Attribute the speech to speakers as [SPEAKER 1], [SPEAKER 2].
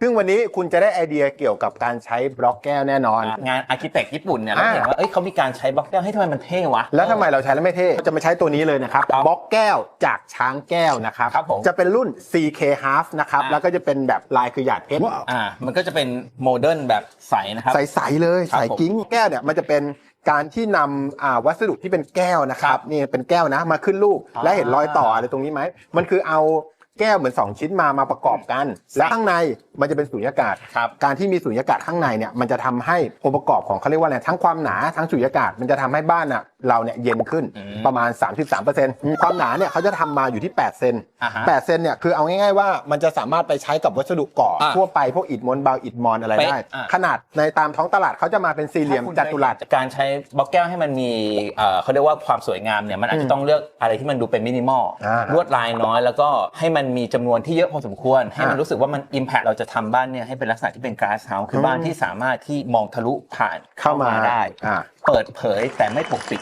[SPEAKER 1] ซึ่งวันนี้คุณจะได้ไอเดียเกี่ยวกับการใช้บล็อกแก้วแน่นอน
[SPEAKER 2] งานอาร์เคเต็กญี่ปุ่นเนี่ยเรา
[SPEAKER 1] อ่า
[SPEAKER 2] เห็นว่าเอ้ยเขามีการใช้บล็อกแก้วให้ทำไมมันเท่วะ
[SPEAKER 1] แล้วทำไมเราใช้แล้วไม่เท่จะมาใช้ตัวนี้เลยนะครับ
[SPEAKER 2] ครับ
[SPEAKER 1] บล็อกแก้วจากช้างแก้วนะครับ
[SPEAKER 2] ครับผม
[SPEAKER 1] จะเป็นรุ่น CK half นะครับ
[SPEAKER 2] อ่า
[SPEAKER 1] แล้วก็จะเป็นแบบลายคือหยาดเพชร
[SPEAKER 2] อ่ามันก็จะเป็นโมเดิร์นแบบใสนะครับ
[SPEAKER 1] ใสๆเลย
[SPEAKER 2] ครับ
[SPEAKER 1] ใสกิ้งแก้วเนี่ยมันจะเป็นการที่นำอ่าวัสดุที่เป็นแก้วนะค
[SPEAKER 2] ครั
[SPEAKER 1] รับบนี่เป็นแก้วนะมาขึ้นรูป
[SPEAKER 2] อ่า
[SPEAKER 1] และเห็นรอยต่ออะไรตรงนี้ไหมมันคือเอา แก้วเหมือน 2 ชิ้นมามาประกอบกัน และข้างในมันจะเป็นสุญญากาศ
[SPEAKER 2] ครับ
[SPEAKER 1] การที่มีสุญญากาศข้างในเนี่ยมันจะทำให้องค์ประกอบของเขาเรียกว่าอะไรทั้งความหนาทั้งสุญญากาศมันจะทำให้บ้านอะเราเนี่ยเย็นขึ้น
[SPEAKER 2] อืม
[SPEAKER 1] ประมาณ 33%ความหนาเนี่ยเขาจะทำมาอยู่ที่8เซน
[SPEAKER 2] อ่าฮะ
[SPEAKER 1] 8 เซนเนี่ยคือเอาง่ายๆว่ามันจะสามารถไปใช้กับวัสดุก่อ
[SPEAKER 2] อะ
[SPEAKER 1] ทั่วไปพวกอิฐมวลเบาอิฐมอนอะไร
[SPEAKER 2] เป๊ะ
[SPEAKER 1] ได้
[SPEAKER 2] อะ
[SPEAKER 1] ขนาดในตามท้องตลาดเขาจะมาเป็นสี่เหลี่ยมจัตุรัส
[SPEAKER 2] การใช้บล็อกแก้วให้มันมีเอ่อเขาเรียกว่าความสวยงามเนี่ยมันอาจจะต้องเลือกอะไรที่มันดูเป็นมินิมอล
[SPEAKER 1] อ่า
[SPEAKER 2] ลวดลายน้อยแล้วก็ให้มันมีจำนวนที่เยอะพอสมควร ให้มัน
[SPEAKER 1] อ่า
[SPEAKER 2] รู้สึกว่ามันอิมแพ t เราจะทำบ้านเนี่ยให้เป็นลักษณะที่เป็น glass house คือบ้านที่สามารถที่มองทะลุผ่าน
[SPEAKER 1] เข้ามา
[SPEAKER 2] ได้
[SPEAKER 1] อ่า
[SPEAKER 2] เปิดเผยแต่ไม่ปกปิด